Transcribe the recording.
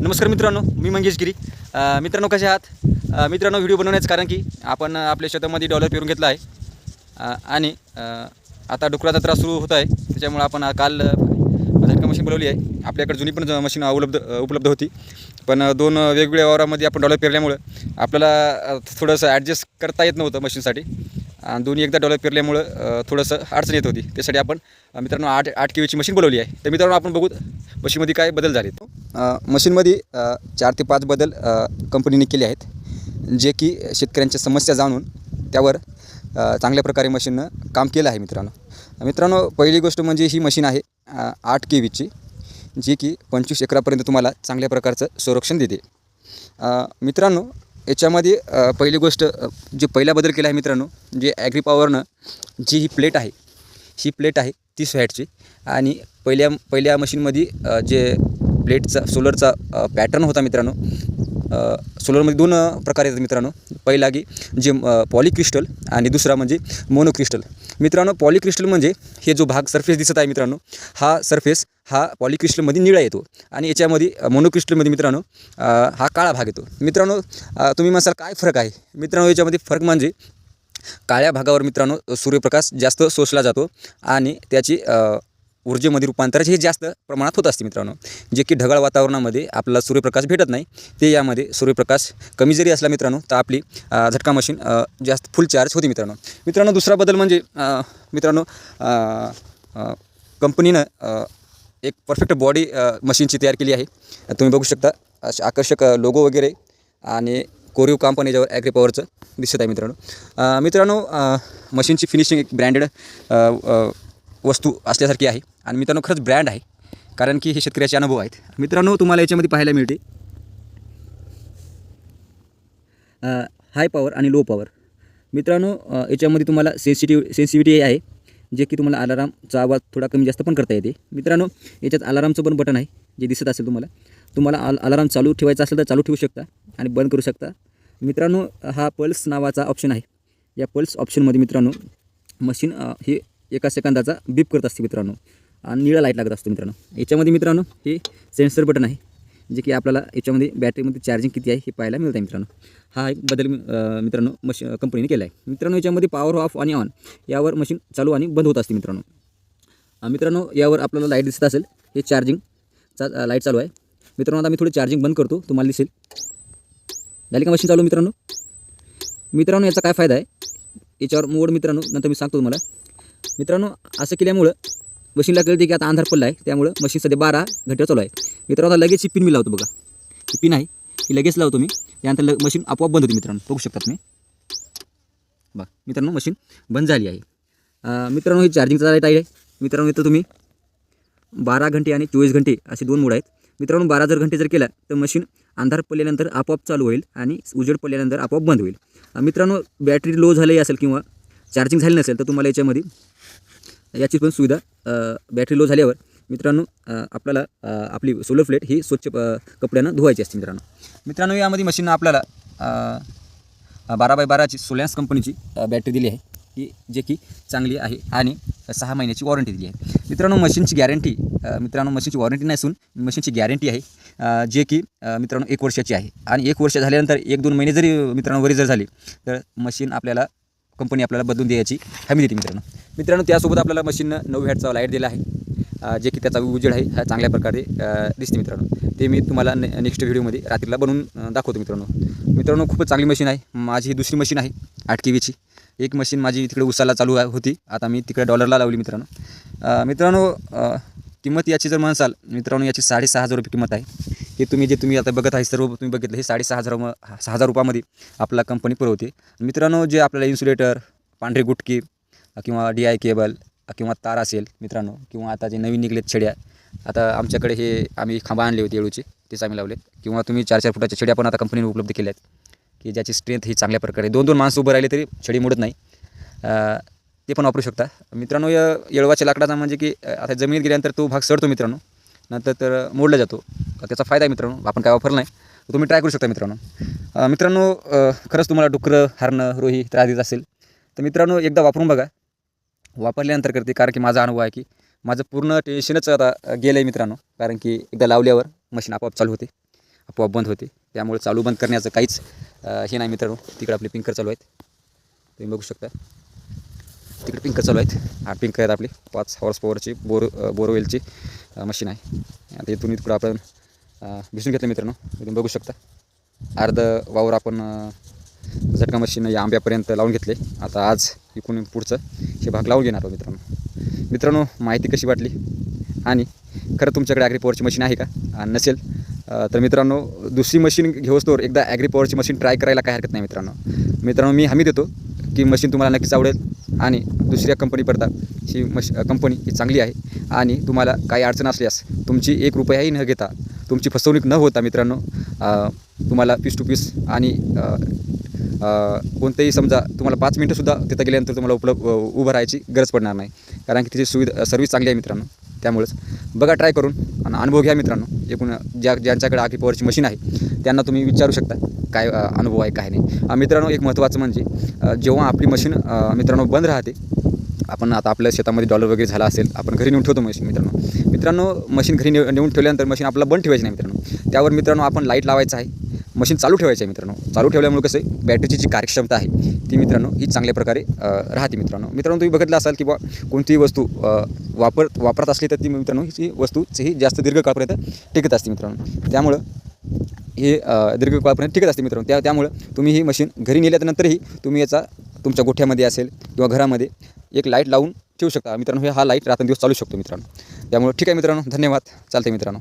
नमस्कार मित्रांनो मी मंगेश गिरी. मित्रांनो कसे आहात? मित्रांनो व्हिडिओ बनवण्याचं कारण की आपण आपल्या शेतामध्ये डॉलर पेरून घेतला आहे. आणि आता डुकराचा त्रास सुरू होत आहे. त्याच्यामुळे आपण काल झटका मशीन बोलवली आहे. आपल्याकडे जुनी पण ज- मशीन उपलब्ध उपलब्ध होती. पण दोन वेगवेगळ्या वावरामध्ये आपण डॉलर पेरल्यामुळं आपल्याला थोडंसं ॲडजस्ट करता येत नव्हतं मशीनसाठी. आणि दोन्ही एकदा डॉलर पेरल्यामुळं थोडंसं अडचण येत होती. त्यासाठी आपण मित्रांनो आठ आठ केवीची मशीन बोलवली आहे. तर मित्रांनो आपण बघू मशीनमध्ये काय बदल झाले मशीनमध्ये चार ते पाच बदल कंपनीने केले आहेत जे की शेतकऱ्यांच्या समस्या जाणून त्यावर चांगल्या प्रकारे मशीननं काम केलं आहे मित्रांनो. मित्रांनो पहिली गोष्ट म्हणजे ही मशीन आहे आठ के व्हीची जी की पंचवीस एकरापर्यंत तुम्हाला चांगल्या प्रकारचं संरक्षण देते. मित्रांनो याच्यामध्ये पहिली गोष्ट जे पहिला बदल केला आहे मित्रांनो जे ॲग्री पॉवरनं जी ही प्लेट आहे ही प्लेट आहे तीस व्हॅटची आणि पहिल्या पहिल्या मशीनमध्ये जे प्लेटचा सोलरचा पॅटर्न होता मित्रांनो. सोलरमध्ये दोन प्रकार येतात मित्रांनो. पहिला की जे पॉलिक्रिस्टल आणि दुसरा म्हणजे मोनोक्रिस्टल. मित्रांनो पॉलिक्रिस्टल म्हणजे हे जो भाग सरफेस दिसत आहे मित्रांनो हा सरफेस हा पॉलिक्रिस्टलमध्ये निळा येतो. आणि याच्यामध्ये मोनोक्रिस्टलमध्ये मित्रांनो हा काळा भाग येतो. मित्रांनो तुम्ही म्हणाल काय फरक आहे? मित्रांनो याच्यामध्ये फरक म्हणजे काळ्या भागावर मित्रांनो सूर्यप्रकाश जास्त सोसला जातो आणि त्याची ऊर्जेमध्ये रूपांतर हे जास्त प्रमाणात होत असते मित्रांनो. जे की ढगाळ वातावरणामध्ये आपल्याला सूर्यप्रकाश भेटत नाही ते यामध्ये सूर्यप्रकाश कमी जरी असला मित्रांनो तर आपली झटका मशीन जास्त फुल चार्ज होती मित्रांनो. मित्रांनो दुसरा बदल म्हणजे मित्रांनो कंपनीनं एक परफेक्ट बॉडी मशीनची तयार केली आहे. तुम्ही बघू शकता असे आकर्षक लोगो वगैरे आणि कोरीव काम पण याच्यावर ॲग्री पॉवरचं दिसत आहे मित्रांनो. मित्रांनो मशीनची फिनिशिंग एक ब्रँडेड वस्तू असल्यासारखी आहे. आणि मित्रांनो खरंच ब्रँड आहे. कारण की हे शेतकऱ्याचे अनुभव आहेत. मित्रांनो तुम्हाला याच्यामध्ये पाहायला मिळते. हाय पॉवर आणि लो पॉवर मित्रांनो याच्यामध्ये तुम्हाला सेन्सिटिव्ह सेन्सिटिव्हिटी आहे जे की तुम्हाला अलारामचा आवाज थोडा कमी जास्त पण करता येते. मित्रांनो याच्यात अलारामचं पण बटन आहे जे दिसत असेल तुम्हाला. तुम्हाला अल अलाराम चालू ठेवायचा असेल तर चालू ठेवू शकता आणि बंद करू शकता. मित्रांनो हा पल्स नावाचा ऑप्शन आहे. या पल्स ऑप्शनमध्ये मित्रांनो मशीन हे एका सेकंदाचा बीप करत असते मित्रांनो. आणि निळा लाइट लागत असतो मित्रांनो. याच्यामध्ये मित्रांनो हे सेन्सर बटन आहे जे की आपल्याला याच्यामध्ये बॅटरीमध्ये चार्जिंग किती आहे हे पाहायला मिळत आहे मित्रांनो. हा एक बदल मित्रांनो मशी कंपनीने केला आहे मित्रांनो याच्यामध्ये पॉवर ऑफ आणि ऑन यावर मशीन चालू आणि बंद होत असते मित्रांनो. मित्रांनो यावर आपल्याला लाइट दिसत असेल हे चार्जिंगचा लाइट चालू आहे. मित्रांनो आता मी थोडी चार्जिंग बंद करतो तुम्हाला दिसेल. झाली का मशीन चालू मित्रांनो? मित्रांनो याचा काय फायदा आहे? याच्यावर मोड मित्रांनो नंतर मी सांगतो तुम्हाला. मित्रांनो असं केल्यामुळं मशीनला कळते की आता अंधार पडला आहे त्यामुळं मशीन सध्या बारा घंटे चालू आहे. मित्रांनो आता लगेच ही पिन मी लावतो बघा. ही पिन आहे ही लगेच लावतो मी. त्यानंतर लग मशीन आपोआप बंद होती मित्रांनो. बघू शकता तुम्ही. बघा मित्रांनो मशीन बंद झाली आहे. मित्रांनो ही चार्जिंगचा लाइट आहे. मित्रांनो इथं तुम्ही बारा घंटे आणि चोवीस घंटे असे दोन मोड आहेत. मित्रांनो बारा जर घंटे जर केला तर मशीन अंधार पडल्यानंतर आपोआप चालू होईल आणि उजेड पडल्यानंतर आपोआप बंद होईल. मित्रांनो बॅटरी लो झाली असेल किंवा चार्जिंग झाली नसेल तर तुम्हाला याच्यामध्ये याची पण सुविधा बॅटरी लो झाल्यावर मित्रांनो आपल्याला आपली सोलर प्लेट ही स्वच्छ कपड्यानं धुवायची असते मित्रांनो. मित्रांनो यामध्ये मशीननं आपल्याला बारा बाय बाराची सोलॅन्स कंपनीची बॅटरी दिली आहे. ही जे की चांगली आहे आणि सहा महिन्याची वॉरंटी दिली आहे. मित्रांनो मशीनची गॅरंटी मित्रांनो मशीनची वॉरंटी नसून मशीनची गॅरंटी आहे जे की मित्रांनो एक वर्षाची आहे. आणि एक वर्ष झाल्यानंतर एक दोन महिने जरी मित्रांनो वरी जर झाली तर मशीन आपल्याला कंपनी आपल्याला बदलून द्यायची हमी देते मित्रांनो. मित्रांनो त्यासोबत आपल्याला मशीननं नऊ हॅटचा लाइट दिला आहे. जे की त्याचा उजेड आहे हा चांगल्या प्रकारे दिसते मित्रांनो. ते मी तुम्हाला ने नेक्स्ट व्हिडिओमध्ये रात्रीला बनवून दाखवतो मित्रांनो. मित्रांनो खूपच चांगली मशीन आहे. माझी ही दुसरी मशीन आहे आठ के वीची एक मशीन माझी तिकडे उसाला चालू आहे- होती. आता मी तिकडे डॉलरला लावली मित्रांनो. मित्रांनो किंमत याची जर म्हणसाल मित्रांनो याची साडेसहा हजार रुपये किंमत आहे. हे तुम्ही जे तुम्ही आता बघत आहे सर्व तुम्ही बघितलं हे साडेसहा हजार सहा हजार रुपयामध्ये आपला कंपनी पुरवते. मित्रांनो जे आपल्याला इन्सुलेटर पांढरी गुटकी किंवा डी आय केबल किंवा तार असेल मित्रांनो किंवा आता जे नवीन निघलेत छड्या आता आमच्याकडे हे आम्ही खांबा आणले होते येळूचे तेच आम्ही लावलेत. किंवा तुम्ही चार चार फुटाच्या छड्या पण आता कंपनीने उपलब्ध केल्या आहेत की ज्याची स्ट्रेंथ ही चांगल्या प्रकारे. दोन दोन माणसं उभं राहिले तरी छडी मोडत नाही. ते पण वापरू शकता. मित्रांनो या येळवाच्या लाकडाचा म्हणजे की आता जमिनीत गेल्यानंतर तो भाग सडतो मित्रांनो. नंतर तर मोडला जातो. त्याचा फायदा आहे मित्रांनो आपण काय वापरला नाही. तुम्ही ट्राय करू शकता मित्रांनो. मित्रांनो खरंच तुम्हाला डुकरं हरणं रोही तर आधीच असेल. तर मित्रांनो एकदा वापरून बघा. वापरल्यानंतर करते कारण की माझा अनुभव आहे की माझं पूर्ण टेन्शनच आता गेलं आहे मित्रांनो. कारण की एकदा लावल्यावर मशीन आपोआप चालू होते आपोआप बंद होते. त्यामुळे चालू बंद करण्याचं काहीच हे नाही मित्रांनो. तिकडे आपले पिंकर चालू आहेत. तुम्ही बघू शकता. तिकडे पिंक चालू आहेत. आठ पिंक आहेत आपली. पाच हॉर्स पॉवरची बोर बोरवेलची मशीन आहे. आता इथून इथकडं आपण भिसून भिजून घेतलं मित्रांनो. इथून बघू शकता. अर्ध वावर आपण झटका मशीन या आंब्यापर्यंत लावून घेतले. आता आज इकून पुढचं हे भाग लावून घेणार आहोत मित्रांनो. मित्रांनो माहिती कशी वाटली? आणि खरं तुमच्याकडे ॲग्री पॉवरची मशीन आहे का? नसेल तर मित्रांनो दुसरी मशीन घेऊस्तोवर एकदा ॲग्री पॉवरची मशीन ट्राय करायला काय हरकत नाही मित्रांनो. मित्रांनो मी हमी देतो. की मशीन तुम्हाला नक्कीच आवडेल. आणि दुसऱ्या कंपनीपडता ही मश कंपनी ही चांगली आहे. आणि तुम्हाला काही अडचण असल्यास तुमची एक रुपयाही न घेता तुमची फसवणूक न होता मित्रांनो तुम्हाला पीस टू पीस आणि कोणतंही कोणतेही समजा तुम्हाला पाच मिनटंसुद्धा तिथं गेल्यानंतर तुम्हाला उपलब्ध उभं राहायची गरज पडणार नाही. कारण की तिची सुविधा सर्व्हिस चांगली आहे मित्रांनो. त्यामुळेच बघा ट्राय करून आणि अनुभव घ्या मित्रांनो. एकूण ज्या ज्यांच्याकडे आगी पॉवरची मशीन आहे त्यांना तुम्ही विचारू शकता काय अनुभव आहे काय नाही. मित्रांनो एक महत्त्वाचं म्हणजे जेव्हा आपली मशीन मित्रांनो बंद राहते आपण आता आपल्या शेतामध्ये डॉलर वगैरे झाला असेल आपण घरी नेऊन ठेवतो मशीन मित्रांनो. मित्रांनो मशीन घरी नेऊन ठेवल्यानंतर मशीन आपल्याला बंद ठेवायची नाही मित्रांनो. त्यावर मित्रांनो आपण लाइट लावायचं आहे. मशीन चालू ठेवायचं आहे मित्रांनो. चालू ठेवल्यामुळे कसं आहे बॅटरीची जी कार्यक्षमता आहे ती मित्रांनो ही चांगल्या प्रकारे राहते मित्रांनो. मित्रांनो तुम्ही बघितलं असाल की बा कोणतीही वस्तू वापर वापरत असली तर ती मित्रांनो ही वस्तू ही जास्त दीर्घकाळपर्यंत टिकत असते मित्रांनो. त्यामुळं हे दीर्घकाळपर्यंत दीर्घ टिकत असते मित्रांनो. त्या त्यामुळं तुम्ही ही मशीन घरी नेल्यानंतरही तुम्ही याचा तुमच्या गोठ्यामध्ये असेल किंवा घरामध्ये एक लाइट लावून ठेवू शकता. मित्रांनो हे हा लाइट रात्रंदिवस चालू शकतो मित्रांनो. त्यामुळे ठीक आहे मित्रांनो. धन्यवाद. चालते मित्रांनो.